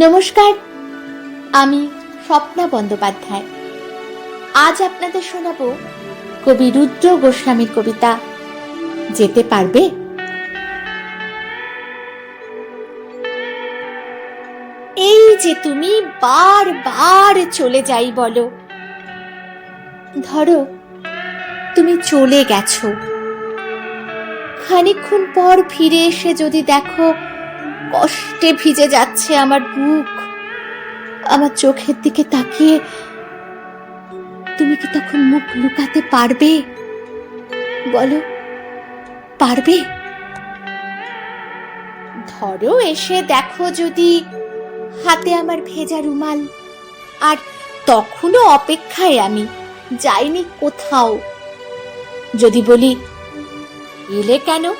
নমস্কার, আমি স্বপ্না বন্দ্যোপাধ্যায়। আজ আপনাদের শোনাবো কবি রুদ্র গোস্বামীর কবিতা, যেতে পারবে? এই যে তুমি বারবার চলে যাই বলো। ধরো, তুমি চলে গেছো। খানিকক্ষণ পর ফিরে এসে যদি দেখো কষ্টে ভিজে যাচ্ছে আমার বুক। আমার চোখের দিকে তাকিয়ে তুমি কি তখন মুখ লুকাতে পারবে? বলো, পারবে? ধরো এসে দেখো যদি হাতে আমার ভেজা রুমাল। আর তখনও অপেক্ষায় আমি, যাইনি কোথাও। যদি বলি, এলে কেন?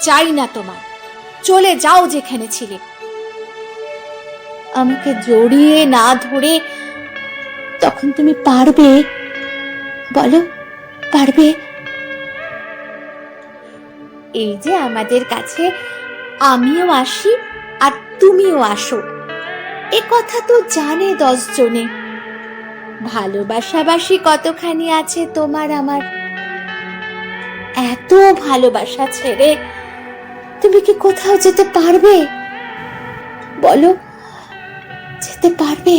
চাই না তোমার চলে যাও যেখানে ছিলে। আমাকে জড়িয়ে না ধরে তখন তুমি পারবে? বলো, পারবে? এই যে আমাদের কাছে আমিও আসি আর তুমিও আসো। এ কথা তো জানে দশ জনে। ভালোবাসাবাসি কতখানি আছে তোমার আমার? এত ভালোবাসা ছেড়ে তুমি কি কোথাও যেতে পারবে? বলো যেতে পারবে?